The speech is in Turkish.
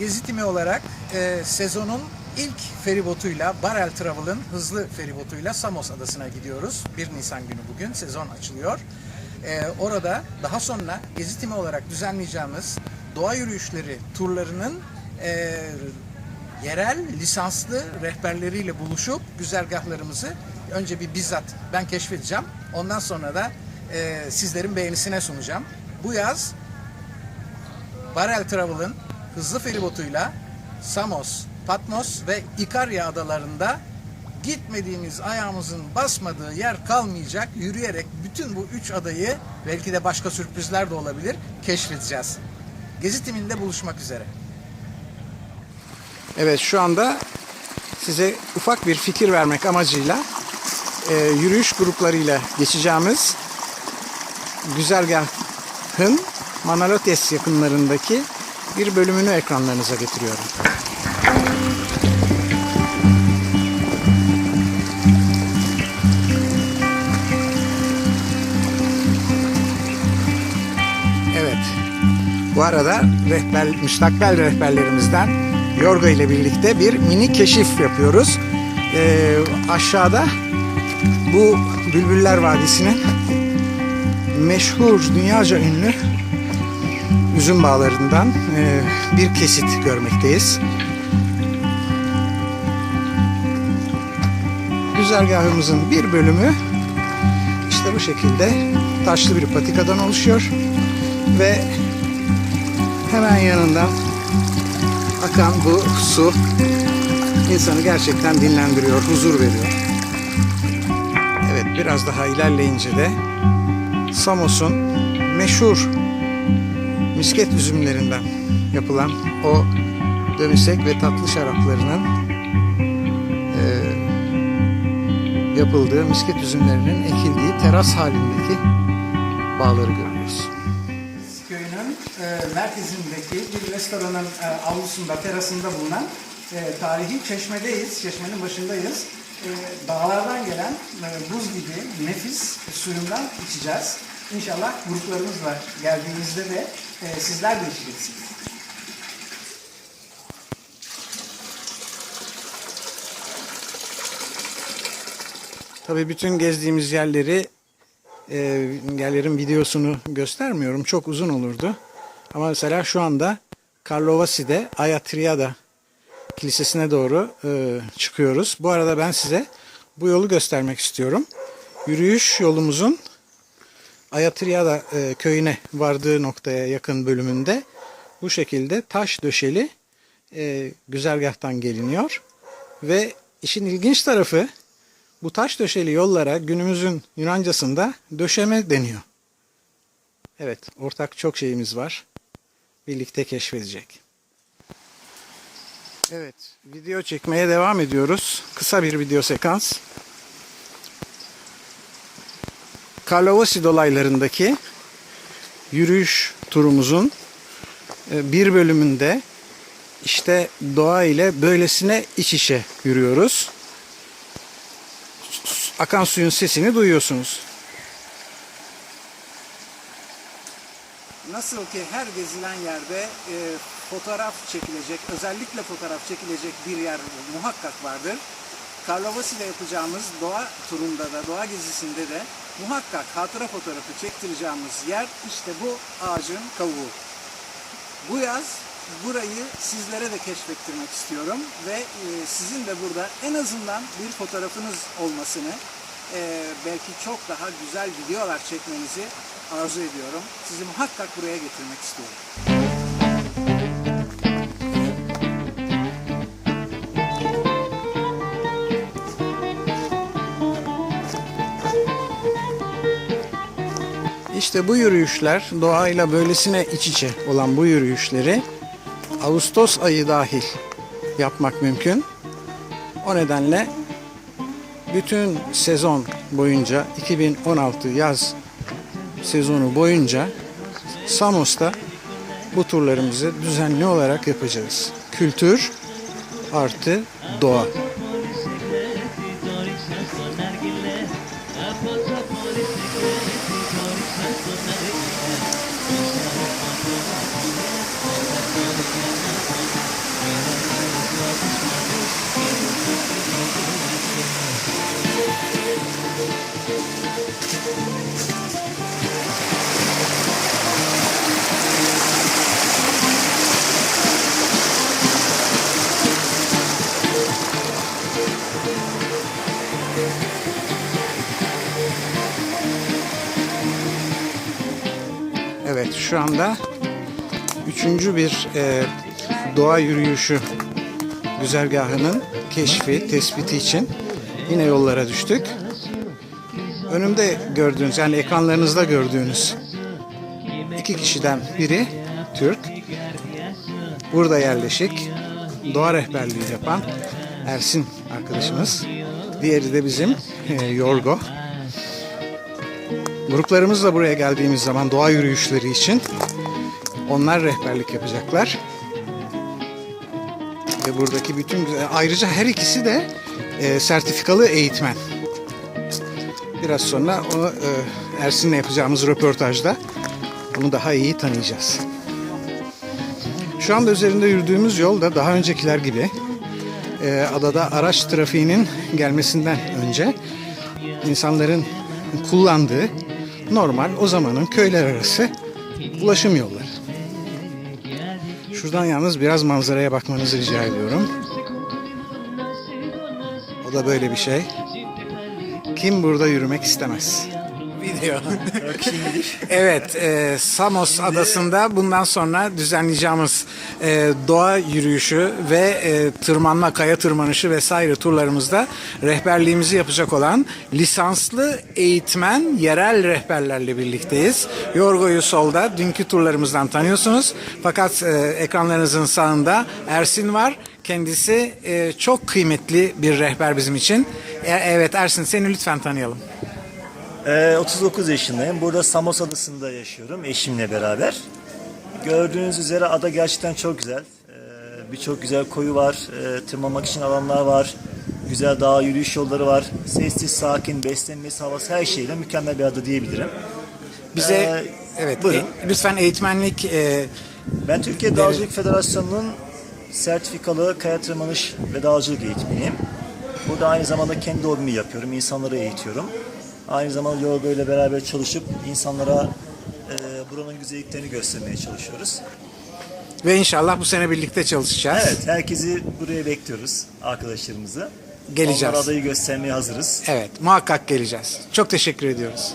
Gezi Timi olarak e, sezonun ilk feribotuyla, Barel Travel'ın hızlı feribotuyla Samos Adası'na gidiyoruz. 1 Nisan günü bugün sezon açılıyor. E, orada daha sonra Gezi Timi olarak düzenleyeceğimiz doğa yürüyüşleri turlarının e, yerel lisanslı rehberleriyle buluşup güzergahlarımızı önce bir bizzat ben keşfedeceğim. Ondan sonra da e, sizlerin beğenisine sunacağım. Bu yaz Barel Travel'ın hızlı feribotuyla Samos, Patmos ve İkarya adalarında gitmediğimiz ayağımızın basmadığı yer kalmayacak. Yürüyerek bütün bu üç adayı belki de başka sürprizler de olabilir keşfedeceğiz. Gezi timinde buluşmak üzere. Evet şu anda size ufak bir fikir vermek amacıyla e, yürüyüş gruplarıyla geçeceğimiz güzergahın Manalotes yakınlarındaki bir bölümünü ekranlarınıza getiriyorum. Evet. Bu arada rehber, müstakbel rehberlerimizden Yorga ile birlikte bir mini keşif yapıyoruz. Ee, aşağıda bu Bülbüller Vadisi'nin meşhur, dünyaca ünlü üzüm bağlarından e, bir kesit görmekteyiz. Güzergahımızın bir bölümü işte bu şekilde taşlı bir patikadan oluşuyor ve hemen yanından akan bu su insanı gerçekten dinlendiriyor, huzur veriyor. Evet biraz daha ilerleyince de Samos'un meşhur misket üzümlerinden yapılan o dömisek ve tatlı şaraplarının e, yapıldığı misket üzümlerinin ekildiği teras halindeki bağları görüyoruz. Köyünün e, merkezindeki bir restoranın e, avlusunda, terasında bulunan e, tarihi çeşmedeyiz. Çeşmenin başındayız. E, dağlardan gelen e, buz gibi nefis suyundan içeceğiz. İnşallah gruplarımızla geldiğinizde de e, sizler de içeceksiniz. Tabii bütün gezdiğimiz yerleri e, yerlerin videosunu göstermiyorum. Çok uzun olurdu. Ama mesela şu anda Karlovasi'de Ayatriada Kilisesi'ne doğru e, çıkıyoruz. Bu arada ben size bu yolu göstermek istiyorum. Yürüyüş yolumuzun Ayatriada e, köyüne vardığı noktaya yakın bölümünde bu şekilde taş döşeli e, güzergahtan geliniyor. Ve işin ilginç tarafı bu taş döşeli yollara günümüzün Yunancasında döşeme deniyor. Evet, ortak çok şeyimiz var. Birlikte keşfedecek. Evet, video çekmeye devam ediyoruz. Kısa bir video sekans. Karlovasi dolaylarındaki yürüyüş turumuzun e, bir bölümünde işte doğa ile böylesine iç içe yürüyoruz. Akan suyun sesini duyuyorsunuz. Nasıl ki her gezilen yerde e, fotoğraf çekilecek, özellikle fotoğraf çekilecek bir yer muhakkak vardır. Karlovasi'de yapacağımız doğa turunda da, doğa gezisinde de muhakkak hatıra fotoğrafı çektireceğimiz yer işte bu ağacın kavuğu. Bu yaz burayı sizlere de keşfettirmek istiyorum ve e, sizin de burada en azından bir fotoğrafınız olmasını, e, belki çok daha güzel videolar çekmenizi arzu ediyorum. Sizi muhakkak buraya getirmek istiyorum. İşte bu yürüyüşler doğayla böylesine iç içe olan bu yürüyüşleri Ağustos ayı dahil yapmak mümkün. O nedenle bütün sezon boyunca 2016 yaz sezonu boyunca Samos'ta bu turlarımızı düzenli olarak yapacağız. Kültür artı doğa. Şu anda üçüncü bir e, doğa yürüyüşü güzergahının keşfi, tespiti için yine yollara düştük. Önümde gördüğünüz yani ekranlarınızda gördüğünüz iki kişiden biri Türk. Burada yerleşik doğa rehberliği yapan Ersin arkadaşımız. Diğeri de bizim e, Yorgo. Gruplarımızla buraya geldiğimiz zaman doğa yürüyüşleri için onlar rehberlik yapacaklar. Ve buradaki bütün ayrıca her ikisi de e, sertifikalı eğitmen. Biraz sonra onu e, Ersin'le yapacağımız röportajda bunu daha iyi tanıyacağız. Şu anda üzerinde yürüdüğümüz yol da daha öncekiler gibi e, adada araç trafiğinin gelmesinden önce insanların kullandığı normal o zamanın köyler arası ulaşım yolları. Şuradan yalnız biraz manzaraya bakmanızı rica ediyorum. O da böyle bir şey. Kim burada yürümek istemez? Video. evet, e, Samos adasında bundan sonra düzenleyeceğimiz e, doğa yürüyüşü ve e, tırmanma, kaya tırmanışı vesaire turlarımızda rehberliğimizi yapacak olan lisanslı eğitmen yerel rehberlerle birlikteyiz. Yorgo'yu solda dünkü turlarımızdan tanıyorsunuz. Fakat e, ekranlarınızın sağında Ersin var. Kendisi e, çok kıymetli bir rehber bizim için. E, evet Ersin seni lütfen tanıyalım. Ee, 39 yaşındayım. Burada Samos Adası'nda yaşıyorum eşimle beraber. Gördüğünüz üzere ada gerçekten çok güzel. Ee, Birçok güzel koyu var, ee, tırmanmak için alanlar var, güzel dağ yürüyüş yolları var. Sessiz, sakin, beslenmesi, havası her şeyle mükemmel bir ada diyebilirim. Bize Ee, evet buyurun. e, lütfen eğitmenlik e, Ben Türkiye Dağcılık Federasyonu'nun sertifikalı kaya tırmanış ve dağcılık eğitmeniyim. Burada aynı zamanda kendi hobimi yapıyorum, insanları eğitiyorum. Aynı zamanda Yorgo ile beraber çalışıp insanlara e, buranın güzelliklerini göstermeye çalışıyoruz. ve inşallah bu sene birlikte çalışacağız. Evet, herkesi buraya bekliyoruz, arkadaşlarımızı. Geleceğiz. Onlara adayı göstermeye hazırız. Evet, muhakkak geleceğiz. Çok teşekkür ediyoruz.